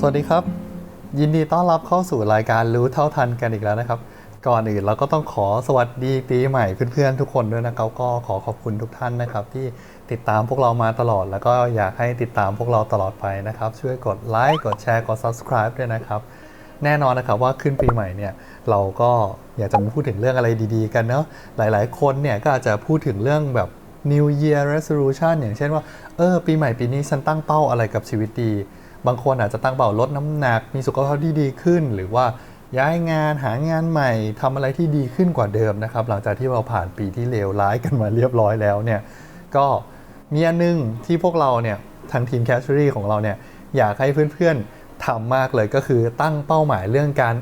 สวัสดีครับ ยินดีต้อนรับเข้าสู่รายการรู้เท่าทันกันอีกแล้วนะครับ ก่อนอื่นเราก็ต้องขอสวัสดีปีใหม่เพื่อนๆทุกคนด้วยนะครับก็ขอขอบคุณทุกท่านนะครับ ที่ติดตามพวกเรามาตลอด แล้วก็อยากให้ติดตามพวกเราตลอดไปนะครับ ช่วยกดไลค์กดแชร์กด subscribe ด้วยนะครับแน่นอนนะครับว่าขึ้นปีใหม่เนี่ยเราก็อยากจะมาพูดถึงเรื่องอะไรดีๆ กันเนาะหลายๆ คนเนี่ยก็อาจจะพูดถึงเรื่องแบบ New Year Resolution อย่างเช่นว่าเออปีใหม่ปีนี้ฉันตั้งเป้าอะไรกับชีวิตดี บางคนอาจจะตั้งเป้าลดน้ำหนัก มีสุขภาพที่ดีขึ้น หรือว่าย้ายงานหางานใหม่ทำอะไรที่ดีขึ้นกว่าเดิมนะครับ หลังจากที่เราผ่านปีที่เลวร้ายกันมาเรียบร้อยแล้วเนี่ยก็มีอันนึงที่พวกเราเนี่ยทางทีมแคชช r y ของเราเนี่ยอยากให้เพื่อนๆทำมากเลยก็คือตั้งเป้าหมายเรื่องการ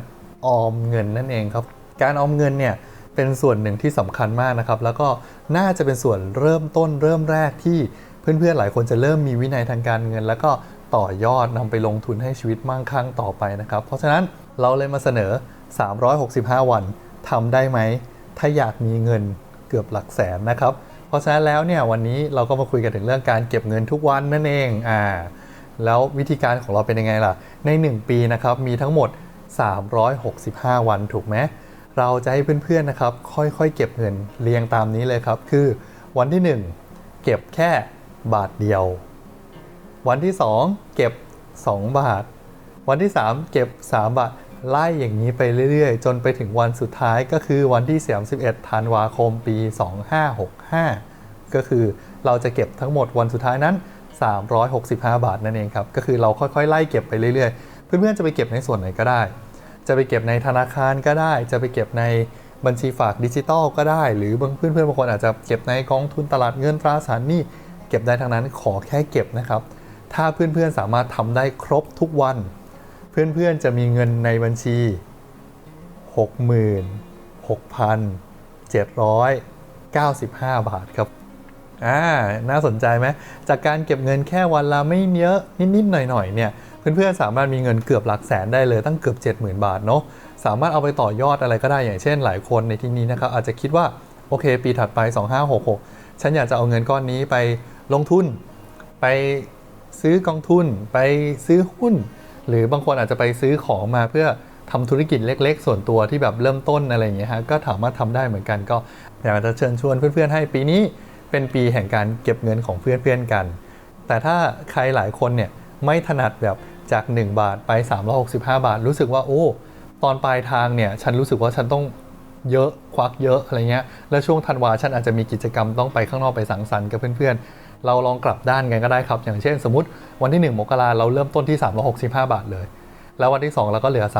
ออมเงินนั่นเองครับ การออมเงินเนี่ยเป็นส่วนหนึ่งที่สำคัญมากนะครับ แล้วก็น่าจะเป็นส่วนเริ่มต้นเริ่มแรกที่เพื่อนๆหลายคนจะเริ่มมีวินัยทางการเงิน แล้วก็ ต่อยอดนำไปลงทุนให้ชีวิตมั่งคั่งต่อไปนะครับ เพราะฉะนั้นเราเลยมาเสนอ 365 วันทำได้ไหม ถ้าอยากมีเงินเกือบหลักแสนนะครับ เพราะฉะนั้นแล้วเนี่ยวันนี้เราก็มาคุยกันถึงเรื่องการเก็บเงินทุกวันนั่นเองอ่าแล้ววิธีการของเราเป็นยังไงล่ะ ใน 1 ปีนะครับมีทั้งหมด 365 วันถูกไหมเราจะให้เพื่อนๆนะครับ ค่อยๆ เก็บเงินเรียงตามนี้เลยครับ คือวันที่ 1 เก็บแค่บาทเดียว วันที่ 2 เก็บ 2 บาท วันที่ 3 เก็บ 3 บาท ไล่อย่างนี้ไปเรื่อยๆ จนไปถึงวันสุดท้ายก็คือวันที่ 31ธันวาคมปี 2565 ก็คือเราจะเก็บทั้งหมดวันสุดท้ายนั้น 365 บาทนั่นเองครับ ก็คือเราค่อยๆ ไล่เก็บไปเรื่อยๆ เพื่อนๆจะไปเก็บในส่วนไหนก็ได้ จะไปเก็บในธนาคารก็ได้ จะไปเก็บในบัญชีฝากดิจิตอลก็ได้ หรือบางเพื่อนๆบางคนอาจจะเก็บในกองทุนตลาดเงินตราสารหนี้เก็บได้ทั้งนั้นขอแค่เก็บนะครับ ถ้าเพื่อนๆสามารถทำได้ครบทุกวัน เพื่อนๆจะมีเงินในบัญชี 66,795 บาทครับอ่าน่าสนใจไหมจากการเก็บเงินแค่วันละไม่เยอะนิดๆหน่อยๆเนี่ยเพื่อนๆสามารถมีเงินเกือบหลักแสนได้เลยตั้งเกือบ 70,000 บาทเนาะสามารถเอาไปต่อยอดอะไรก็ได้อย่างเช่นหลายคนในที่นี้นะครับอาจจะคิดว่าโอเค ปีถัดไป 2566 ฉันอยากจะเอาเงินก้อนนี้ไปลงทุนไป ซื้อกองทุนไปซื้อหุ้น หรือบางคนอาจจะไปซื้อของมาเพื่อทำธุรกิจเล็ก ๆ ส่วนตัวที่แบบเริ่มต้นอะไรอย่างเงี้ยฮะก็สามารถทำได้เหมือนกันก็อยากจะเชิญชวนเพื่อนๆให้ปีนี้เป็นปีแห่งการเก็บเงินของเพื่อนๆกัน แต่ถ้าใครหลายคนเนี่ยไม่ถนัดแบบจาก 1 บาทไป 365 บาท รู้สึกว่าโอ้ตอนปลายทางเนี่ยฉันรู้สึกว่าฉันต้องเยอะควักเยอะอะไรเงี้ยแล้วช่วงธันวาฉันอาจจะมีกิจกรรมต้องไปข้างนอกไปสังสรรค์กับเพื่อนๆเราลองกลับด้านกันก็ได้ครับ อย่างเช่น สมมติวันที่ 1 มกราเราเริ่มต้นที่ 365 บาทเลย แล้ววันที่ 2 เราก็เหลือ 364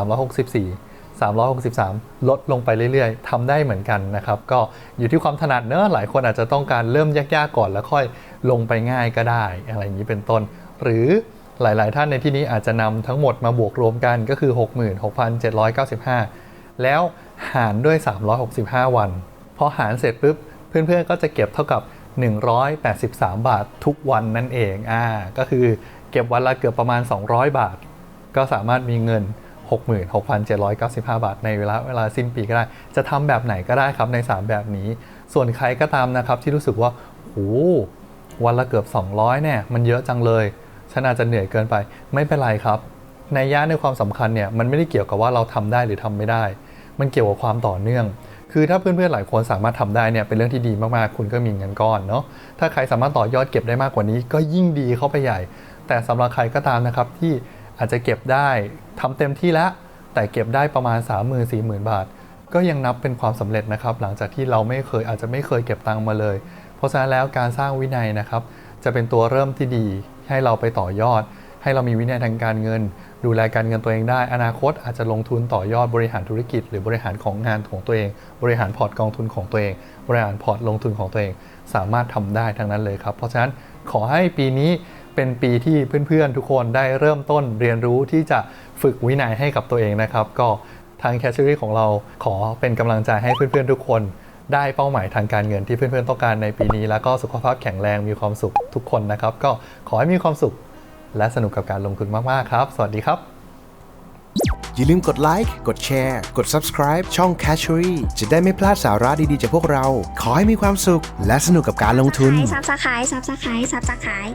363 ลดลงไปเรื่อยๆทำได้เหมือนกันนะครับ ก็อยู่ที่ความถนัดเนอะหลายคนอาจจะต้องการเริ่มยากๆก่อนแล้วค่อยลงไปง่ายก็ได้ อะไรอย่างนี้เป็นต้น หรือหลายๆ ท่านในที่นี้อาจจะนำทั้งหมดมาบวกรวมกันก็คือ 66,795 แล้วหารด้วย 365 วัน พอหารเสร็จปุ๊บ เพื่อนๆ ก็จะเก็บเท่ากับ 183 บาททุกวันนั่นเองอ่าก็คือเก็บวันละเกือบประมาณ 200 บาท ก็สามารถมีเงิน 66,795 บาทในเวลาเวลาสิ้นปีก็ได้ จะทำแบบไหนก็ได้ครับใน 3 แบบนี้ ส่วนใครก็ตามนะครับที่รู้สึกว่าโอ้วันละเกือบ 200เนี่ยมันเยอะจังเลยฉันอาจจะเหนื่อยเกินไปไม่เป็นไรครับ ในย่าในความสำคัญเนี่ยมันไม่ได้เกี่ยวกับว่าเราทำได้หรือทำไม่ได้ มันเกี่ยวกับความต่อเนื่อง คือถ้าเพื่อนๆหลายคนสามารถทำได้เนี่ยเป็นเรื่องที่ดีมากๆ คุณก็มีเงินก้อนเนาะถ้าใครสามารถต่อยอดเก็บได้มากกว่านี้ ก็ยิ่งดีเข้าไปใหญ่ แต่สำหรับใครก็ตามนะครับที่อาจจะเก็บได้ทำเต็มที่แล้วแต่เก็บได้ประมาณ 3 0 0 0 0 4 0 0 0 บาท ก็ยังนับเป็นความสำเร็จนะครับ หลังจากที่เราไม่เคยอาจจะไม่เคยเก็บตังค์มาเลย เพราะฉะนั้นแล้วการสร้างวินัยนะครับ จะเป็นตัวเริ่มที่ดีให้เราไปต่อยอด ให้เรามีวินัยทางการเงิน ดูแลการเงินตัวเองได้ อนาคตอาจจะลงทุนต่อยอดบริหารธุรกิจ หรือบริหารของงานของตัวเอง บริหารพอร์ตกองทุนของตัวเอง บริหารพอร์ตลงทุนของตัวเอง สามารถทำได้ทั้งนั้นเลยครับ เพราะฉะนั้นขอให้ปีนี้เป็นปีที่เพื่อนๆ ทุกคนได้เริ่มต้นเรียนรู้ที่จะฝึกวินัยให้กับตัวเองนะครับ ก็ทางแคชเชอรี่ของเราขอเป็นกำลังใจให้เพื่อนๆ ทุกคนได้เป้าหมายทางการเงินที่เพื่อนๆ ต้องการในปีนี้ แล้วก็สุขภาพแข็งแรงมีความสุขทุกคนนะครับ ก็ขอให้มีความสุข และสนุกกับการลงทุนมาก ๆ ครับ สวัสดีครับ อย่าลืมกดไลค์กดแชร์ กด subscribe ช่อง c a s h e r y จะได้ไม่พลาดสาระดี ๆ จากพวกเรา ขอให้มีความสุข และสนุกกับการลงทุน ซับสไครต์ซับสไครต์ซับสไครต์